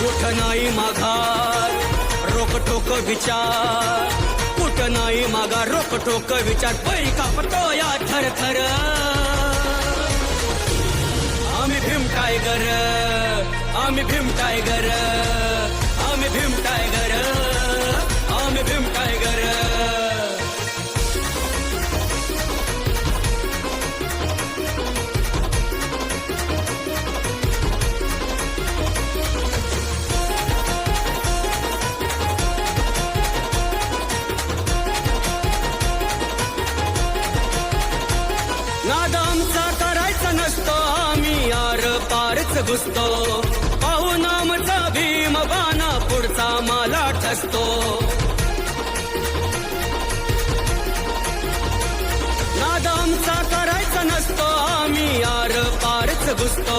कुठ नाही माघार? रोक टोक विचार. कुठ नाही माघार? रोकटोक विचार. पै कापतो या थर थर. आम्ही भीम टायगर आम्ही भीम टायगर नाद आमचा करायचा नसतो आम्ही आर पारच घुसतो. पाहुनामचा भीम बाना पुढचा माला ठसतो. नाद आमचा करायचा नसतो आम्ही आर पारच घुसतो.